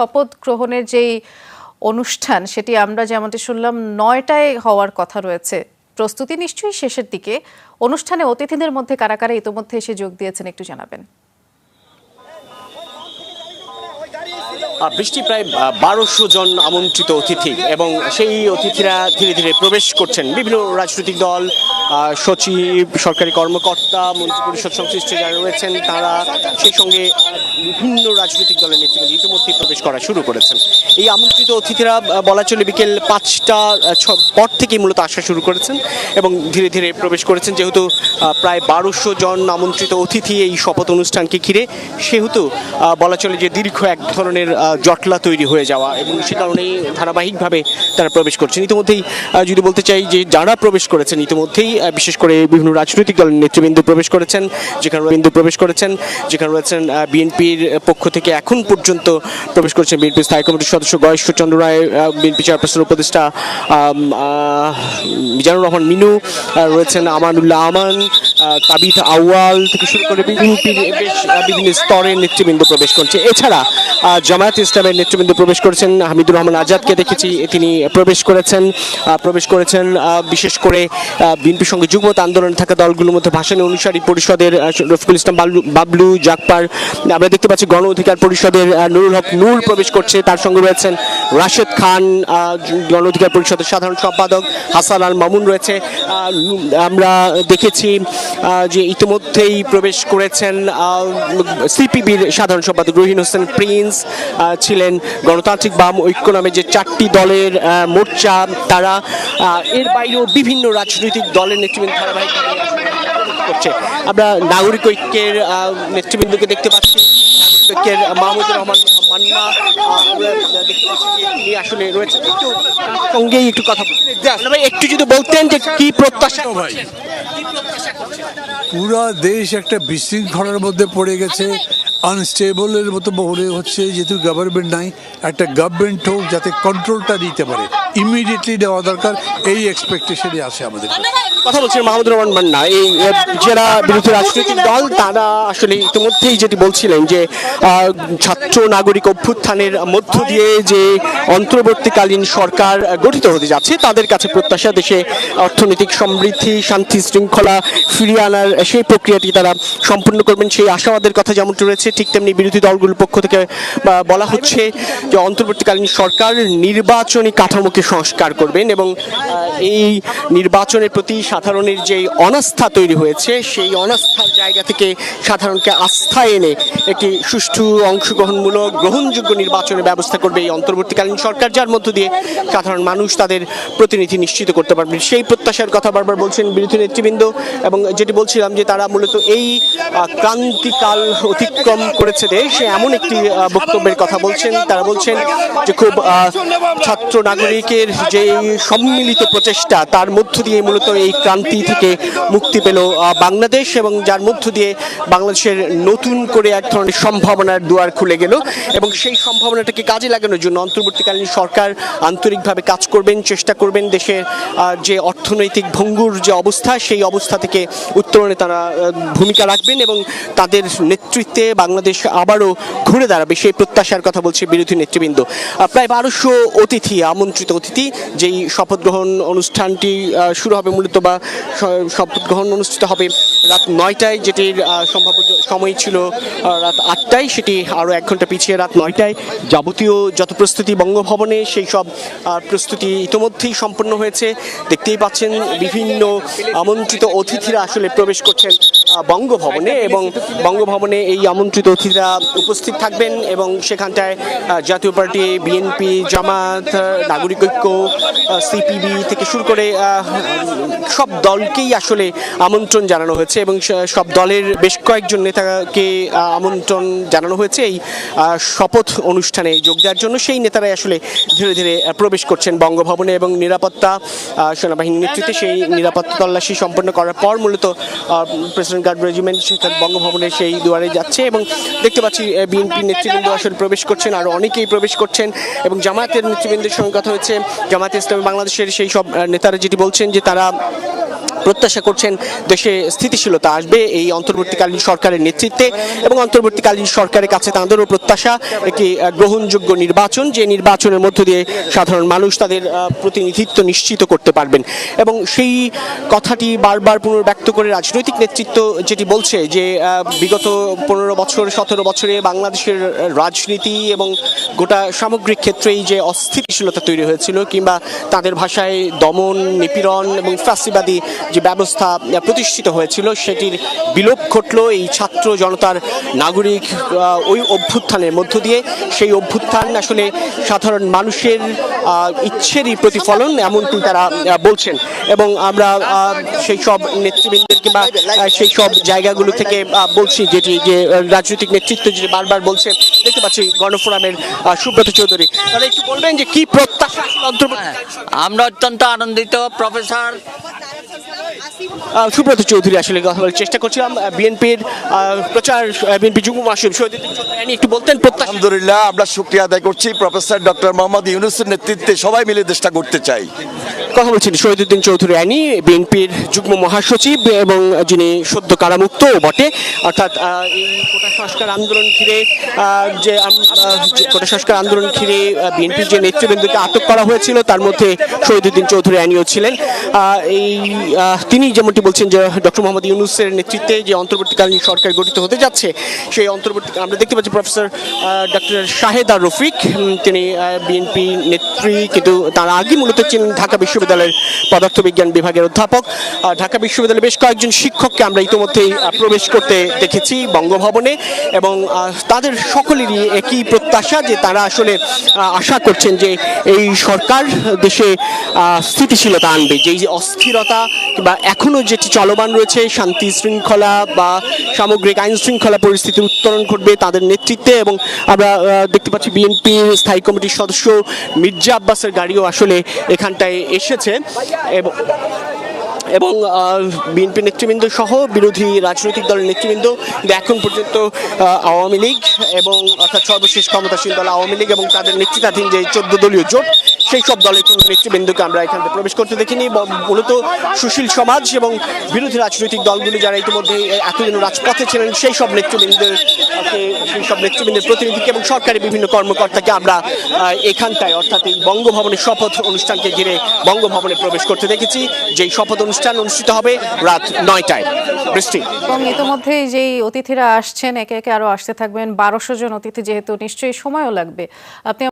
শপথ গ্রহণের যেই অনুষ্ঠান, সেটি আমরা যেমনটি শুনলাম, নয়টায় হওয়ার কথা রয়েছে। প্রস্তুতি নিশ্চয়ই শেষের দিকে। অনুষ্ঠানে অতিথিদের মধ্যে কারা কারা ইতোমধ্যে এসে যোগ দিয়েছেন একটু জানাবেন। বৃষ্টি প্রায় বারোশো জন আমন্ত্রিত অতিথি এবং সেই অতিথিরা ধীরে ধীরে প্রবেশ করছেন। বিভিন্ন রাজনৈতিক দল সচিব, সরকারি কর্মকর্তা মন্ত্রী মন্ত্রিপরিষদ সংশ্লিষ্ট যারা রয়েছেন, তারা সেই সঙ্গে বিভিন্ন রাজনৈতিক দলের নেতৃবৃন্দ ইতিমধ্যে প্রবেশ করা শুরু করেছেন। এই আমন্ত্রিত অতিথিরা বলা চলে বিকেল পাঁচটা পর থেকেই মূলত আসা শুরু করেছেন এবং ধীরে ধীরে প্রবেশ করেছেন। যেহেতু প্রায় বারোশো জন আমন্ত্রিত অতিথি এই শপথ অনুষ্ঠানকে ঘিরে, সেহেতু বলা চলে যে দীর্ঘ এক ধরনের জটলা তৈরি হয়ে যাওয়া এবং সে কারণেই ধারাবাহিকভাবে তারা প্রবেশ করছেন। ইতিমধ্যেই যদি বলতে চাই যে যারা প্রবেশ করেছেন, ইতিমধ্যেই বিশেষ করে বিভিন্ন রাজনৈতিক দলের নেতৃবৃন্দ প্রবেশ করেছেন, যেখানে বিন্দু প্রবেশ করেছেন, যেখানে রয়েছেন বিএনপির পক্ষ থেকে এখন পর্যন্ত প্রবেশ করেছেন বিএনপি স্থায়ী কমিটির সদস্য গয়েশ্বর চন্দ্র রায় বিএনপি চেয়ারপারসন উপদেষ্টা মিজানুর রহমান মিনু রয়েছেন আমানুল্লাহ আমান তাবিথ আউয়াল থেকে শুরু করে বিভিন্ন স্তরের নেতৃবৃন্দ প্রবেশ করছে। এছাড়া জামায়াত ইসলামের নেতৃবৃন্দ প্রবেশ করেছেন হামিদুর রহমান আজাদকে দেখেছি তিনি প্রবেশ করেছেন প্রবেশ করেছেন বিশেষ করে বিএনপির সঙ্গে যুগ্মত আন্দোলনে থাকা দলগুলোর মধ্যে ভাষানী অনুসারী পরিষদের রফিকুল ইসলাম বাবলু- জাকপার আমরা দেখতে পাচ্ছি গণ অধিকার পরিষদের নুরুল হক নূর প্রবেশ করছে তার সঙ্গে রয়েছেন রাশেদ খান গণ অধিকার পরিষদের সাধারণ সম্পাদক হাসান আল মামুন রয়েছে। আমরা দেখেছি যে ইতিমধ্যেই প্রবেশ করেছেন সিপিবির সাধারণ সম্পাদক রহিন হোসেন প্রিন্স ছিলেন গণতান্ত্রিক বাম ঐক্য নামে যে চারটি দলের মোর্চা তারা এর বাইরেও বিভিন্ন রাজনৈতিক দলের নেতৃবৃন্দ ধারাবাহিকভাবে করছে। আমরা নাগরিক ঐক্যের নেতৃবৃন্দকে দেখতে পাচ্ছি। ঐক্যের মাহমুদুর রহমান মান্না আসলে রয়েছে একটু সঙ্গেই একটু কথা একটু যদি বলতেন যে কি প্রত্যাশা ভাই これで。পুরো দেশ একটা বিশৃঙ্খলার মধ্যে পড়ে গেছে। আনস্টেবলের মতো মনে হচ্ছে, যেহেতু গভর্নমেন্ট নাই, একটা গভর্নমেন্ট হোক যাতে কন্ট্রোলটা নিতে পারে। ইমিডিয়েটলি দেওয়া দরকার, এই এক্সপেকটেশনে আছে আমাদের কথা বলছেন মাহমুদুর রহমান মান্না, এই যারা বিরোধী রাজনৈতিক দল, তারা আসলে ইতিমধ্যেই যেটি বলছিলেন যে ছাত্র নাগরিক অভ্যুত্থানের মধ্য দিয়ে যে অন্তর্বর্তীকালীন সরকার গঠিত হতে যাচ্ছে, তাদের কাছে প্রত্যাশা দেশে অর্থনৈতিক সমৃদ্ধি, শান্তি শৃঙ্খলা ফিরিয়ে আনার সেই প্রক্রিয়াটি তারা সম্পূর্ণ করবেন। সেই আশাবাদের কথা যেমনটি রয়েছে, ঠিক তেমনি বিরোধী দলগুলোর পক্ষ থেকে বলা হচ্ছে যে অন্তর্বর্তীকালীন সরকার নির্বাচনী কাঠামোকে সংস্কার করবেন এবং এই নির্বাচনের প্রতি সাধারণের যে অনাস্থা তৈরি হয়েছে, সেই অনাস্থার জায়গা থেকে সাধারণকে আস্থা এনে একটি সুষ্ঠু অংশগ্রহণমূলক, গ্রহণযোগ্য নির্বাচনের ব্যবস্থা করবে এই অন্তর্বর্তীকালীন সরকার, যার মধ্য দিয়ে সাধারণ মানুষ তাদের প্রতিনিধি নিশ্চিত করতে পারবেন। সেই প্রত্যাশার কথা বারবার বলছেন বিরোধী নেতৃবৃন্দ এবং যেটি বলছিলাম যে তারা মূলত এই ক্রান্তিকাল অতিক্রম করেছে দেশ। এমন একটি বক্তব্যের কথা বলছেন, তারা বলছেন যে খুব ছাত্র নাগরিকের যে সম্মিলিত প্রচেষ্টা, তার মধ্য দিয়ে মূলত এই ক্রান্তি থেকে মুক্তি পেল বাংলাদেশ এবং যার মধ্য দিয়ে বাংলাদেশের নতুন করে এক ধরনের সম্ভাবনার দুয়ার খুলে গেল। এবং সেই সম্ভাবনাটাকে কাজে লাগানোর জন্য অন্তর্বর্তীকালীন সরকার আন্তরিকভাবে কাজ করবেন, চেষ্টা করবেন দেশের যে অর্থনৈতিক ভঙ্গুর যে অবস্থা, সেই অবস্থা থেকে উত্তরণে তারা ভূমিকা রাখবেন এবং তাদের নেতৃত্বে বাংলাদেশ আবারও ঘুরে দাঁড়াবে সেই প্রত্যাশার কথা বলছে বিরোধী নেতৃবৃন্দ। প্রায় বারোশো অতিথি, আমন্ত্রিত অতিথি, যেই শপথ গ্রহণ অনুষ্ঠানটি শুরু হবে মূলত বা শপথ গ্রহণ অনুষ্ঠিত হবে রাত নয়টায়, যেটির সম্ভাব্য সময় ছিল রাত আটটায়, সেটি আরও এক ঘণ্টা পিছিয়ে রাত নয়টায়। যাবতীয় যত প্রস্তুতি বঙ্গভবনে, সেই সব প্রস্তুতি ইতোমধ্যেই সম্পন্ন হয়েছে। দেখতেই পাচ্ছেন বিভিন্ন আমন্ত্রিত অতিথিরা আসলে প্রবেশ করছেন বঙ্গভবনে এবং বঙ্গভবনে এই আমন্ত্রিত অতিথিরা উপস্থিত থাকবেন এবং সেখানটায় জাতীয় পার্টি বিএনপি জামাত, নাগরিক ঐক্য সিপিবি থেকে শুরু করে সব দলকেই আসলে আমন্ত্রণ জানানো হয়েছে এবং সব দলের বেশ কয়েকজন নেতাকে আমন্ত্রণ জানানো হয়েছে? এই শপথ অনুষ্ঠানে যোগ দেওয়ার জন্য সেই নেতারাই আসলে ধীরে ধীরে প্রবেশ করছেন বঙ্গভবনে এবং নিরাপত্তা সেনাবাহিনীর নেতৃত্বে সেই নিরাপত্তা তল্লাশি সম্পন্ন করার পর মূলত প্রেসিডেন্ট গার্ড রেজিমেন্ট সেখানে বঙ্গভবনে সেই দুয়ারে যাচ্ছে এবং দেখতে পাচ্ছি বিএনপি নেতৃবৃন্দ আসলে প্রবেশ করছেন, আর অনেকেই প্রবেশ করছেন এবং জামায়াতের নেতৃবৃন্দের সঙ্গে কথা হচ্ছে জামায়াত ইসলামী বাংলাদেশের সেই সব নেতারা যেটি বলছেন যে তারা প্রত্যাশা করছেন দেশে স্থিতিশীলতা আসবে। এই অন্তর্বর্তীকালীন সরকারের নেতৃত্বে এবং অন্তর্বর্তীকালীন সরকারের কাছে তাদেরও প্রত্যাশা, একটি গ্রহণযোগ্য নির্বাচন। যে নির্বাচনের মধ্য দিয়ে সাধারণ মানুষ তাদের প্রতিনিধিত্ব নিশ্চিত করতে পারবেন। এবং সেই কথাটি বারবার পুনর্ব্যক্ত করে রাজনৈতিক নেতৃত্ব যেটি বলছে যে বিগত পনেরো বছর, সতেরো বছরে বাংলাদেশের রাজনীতি এবং গোটা সামগ্রিক ক্ষেত্রেই যে অস্থিতিশীলতা তৈরি হয়েছিল কিংবা তাদের ভাষায় দমন, নিপীড়ন এবং ফ্যাসিবাদী যে ব্যবস্থা প্রতিষ্ঠিত হয়েছিল সেটির বিলোপ ঘটলো এই ছাত্র জনতার নাগরিক ওই অভ্যুত্থানের মধ্য দিয়ে। সেই অভ্যুত্থান আসলে সাধারণ মানুষের ইচ্ছেরই প্রতিফলন, এমনটি তারা বলছেন। এবং আমরা সেই সব নেতৃবৃন্দের কিংবা সেই সব জায়গাগুলো থেকে বলছি যেটি, যে রাজনৈতিক নেতৃত্ব যেটি বারবার বলছে, দেখতে পাচ্ছি গণফোরামের সুব্রত চৌধুরী। তাহলে একটু বলবেন যে কি প্রত্যাশা? আমরা অত্যন্ত আনন্দিত, প্রফেসর। সুব্রত চৌধুরী আসলে কথা বলার চেষ্টা করছিলাম। বিএনপির প্রচার বিএনপি যুগ্ম শহীদুদ্দিন চৌধুরী একটু বলতেন আলহামদুলিল্লাহ আমরা শুক্রিয়া আদায় করছি। প্রফেসর ডক্টর মোহাম্মদ ইউনুসের নেতৃত্বে সবাই মিলে দেশটা করতে চাই। কথা বলছেন শহীদুদ্দিন চৌধুরী আইনি বিএনপির যুগ্ম মহাসচিব এবং যিনি সদ্য কারামুক্ত বটে। অর্থাৎ এই কোটা সংস্কার আন্দোলন ঘিরে যে কোটা সংস্কার আন্দোলন ঘিরে বিএনপির যে নেতৃবৃন্দকে আটক করা হয়েছিল তার মধ্যে শহীদুদ্দিন চৌধুরী আইনিও ছিলেন। আহ, এই আহ, তিনি যেমনটি বলছেন যে ডক্টর মোহাম্মদ ইউনুসের নেতৃত্বে যে অন্তর্বর্তীকালীন সরকার গঠিত হতে যাচ্ছে, সেই অন্তর্বর্তী আমরা দেখতে পাচ্ছি প্রফেসর ডক্টর শাহেদা রফিক তিনি বিএনপি নেত্রী, কিন্তু তার আগে মূলত ছিলেন ঢাকা বিশ্ববিদ্যালয়ের পদার্থবিজ্ঞান বিভাগের অধ্যাপক। ঢাকা বিশ্ববিদ্যালয়ের বেশ কয়েকজন শিক্ষককে আমরা ইতিমধ্যেই প্রবেশ করতে দেখেছি বঙ্গভবনে এবং তাদের সকলেরই একই প্রত্যাশা যে তারা আসলে আশা করছেন যে এই সরকার দেশে স্থিতিশীলতা আনবে, যেই যে অস্থিরতা কিংবা এখনও যেটি চলমান রয়েছে, শান্তি শৃঙ্খলা বা সামগ্রিক আইন শৃঙ্খলা পরিস্থিতির উত্তরণ ঘটবে তাদের নেতৃত্বে এবং আমরা দেখতে পাচ্ছি বিএনপির স্থায়ী কমিটির সদস্য মির্জা আব্বাসের গাড়িও আসলে এখানটায় এসেছে এবং এবং বিএনপি নেতৃবৃন্দ সহ বিরোধী রাজনৈতিক দলের নেতৃবৃন্দ এখন পর্যন্ত আওয়ামী লীগ এবং অর্থাৎ সর্বশেষ ক্ষমতাসীন দল আওয়ামী লীগ এবং তাদের নেতৃত্বাধীন যে চোদ্দ দলীয় জোট সেই সব দলের নেতৃবৃন্দকে আমরা এখানে প্রবেশ করতে দেখিনি মূলত সুশীল সমাজ এবং বিরোধী রাজনৈতিক দলগুলি যারা ইতিমধ্যে এতদিন রাজপথে ছিলেন, সেই সব নেতৃবৃন্দের সেই সব নেতৃবৃন্দের প্রতিনিধিকে এবং সরকারি বিভিন্ন কর্মকর্তাকে আমরা এখানটায়, অর্থাৎ এই বঙ্গভবনের শপথ অনুষ্ঠানকে ঘিরে বঙ্গভবনে প্রবেশ করতে দেখেছি, যেই শপথ অনুষ্ঠান অনুষ্ঠিত হবে রাত নয়টায়। বৃষ্টি। এবং ইতোমধ্যে যেই অতিথিরা আসছেন, একে একে আরও আসতে থাকবেন, বারোশো জন অতিথি যেহেতু, নিশ্চয়ই সময়ও লাগবে। আপনি